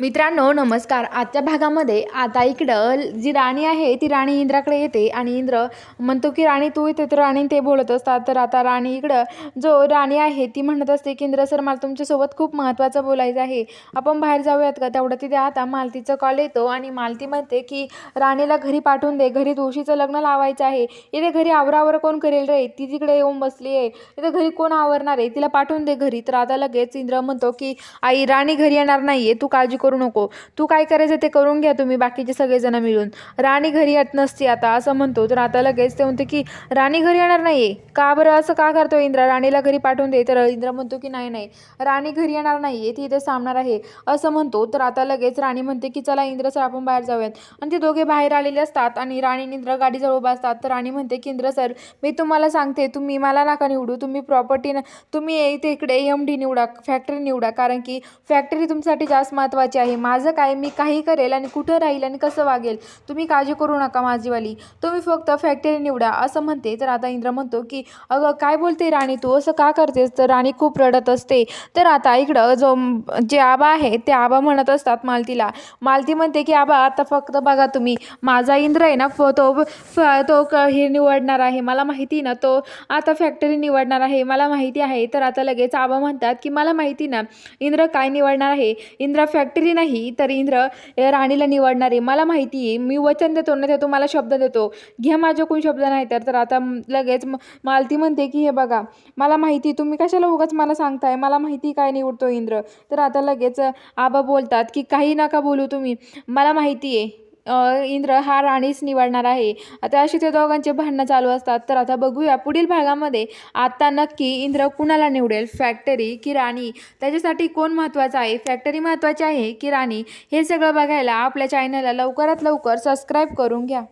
मित्रांनो नमस्कार. आजच्या भागामध्ये आता इकडं जी राणी आहे ती राणी इंद्राकडे येते आणि इंद्र म्हणतो की राणी तू येते तर राणी ते बोलत असतात. तर आता राणी इकडं जो राणी आहे ती म्हणत असते की इंद्र सर मला तुमच्यासोबत खूप महत्त्वाचं बोलायचं आहे. आपण बाहेर जाऊयात का? तेवढं तिथे आता मालतीचा कॉल येतो आणि मालती म्हणते की राणीला घरी पाठवून दे. घरी तुळशीचं लग्न लावायचं आहे. इथे घरी आवरावर कोण करेल रे? ती तिकडे येऊन बसली आहे. इथे घरी कोण आवरणार आहे? तिला पाठवून दे घरी. तर आता लगेच इंद्र म्हणतो की आई राणी घरी येणार नाही आहे तू काळजी करू नको. तू काय करायचं ते करून घ्या तुम्ही बाकीचे सगळेजण मिळून. राणी घरी येत नसते आता असं म्हणतो. तर आता लगेच ते म्हणते की राणी घरी येणार नाही आहे का बरं? असं का करतो इंद्रा? राणीला घरी पाठवून दे. तर इंद्र म्हणतो की नाही नाही. राणी घरी येणार नाही आहे ती इथे सामणार आहे. असं म्हणतो. तर आता लगेच राणी म्हणते की चला इंद्र सर आपण बाहेर जाऊयात. आणि ते दोघे बाहेर आलेले असतात आणि राणी इंद्र गाडीजवळ उभा असतात. तर राणी म्हणते की इंद्र सर मी तुम्हाला सांगते तुम्ही मला नका निवडू. तुम्ही प्रॉपर्टी तुम्ही इथे इकडे एम डी निवडा फॅक्टरी निवडा. कारण की फॅक्टरी तुमच्यासाठी जास्त महत्त्वाची आहे. माझं काय मी काही करेल आणि कुठं राहील आणि कसं वागेल तुम्ही काळजी करू नका माझीवाली. तुम्ही फक्त फॅक्टरी निवडा. असं म्हणते. तर आता इंद्र म्हणतो की अगं काय बोलते राणी तू? असं का करतेस? तर राणी खूप रडत असते. तर आता इकडं जो जे आबा आहे ते आबा म्हणत असतात मालतीला. मालती म्हणते की आबा आता फक्त बघा तुम्ही. माझा इंद्र आहे ना फ- तो फ- तो क- हे निवडणार आहे. मला माहिती ना तो आता फॅक्टरी निवडणार आहे. मला माहिती आहे. तर आता लगेच आबा म्हणतात की मला माहिती ना इंद्र काय निवडणार आहे? इंद्र फॅक्टरी नाही तर इंद्र राणीला निवडणार. आहे मला माहिती आहे मी वचन देतो ना ते तुम्हाला शब्द देतो. घ्या माझ्याकडून शब्द नाही तर. तर आता लगेच मालती म्हणते की हे बघा मला माहिती तुम्ही कशाला उगाच मला सांगताय? मला माहिती काय निवडतो इंद्र. तर आता लगेच आबा बोलतात की काही नका बोलू तुम्ही. मला माहिती आहे इंद्र हा राणीच निवडणार आहे. आता अशी ते दोघांचे भांडणं चालू असतात. तर आता बघूया पुढील भागामध्ये आता नक्की इंद्र कुणाला निवडेल? फॅक्टरी की राणी? त्याच्यासाठी कोण महत्त्वाचं आहे? फॅक्टरी महत्त्वाची आहे की राणी? हे सगळं बघायला आपल्या चॅनलला लवकरात लवकर सबस्क्राईब करून घ्या.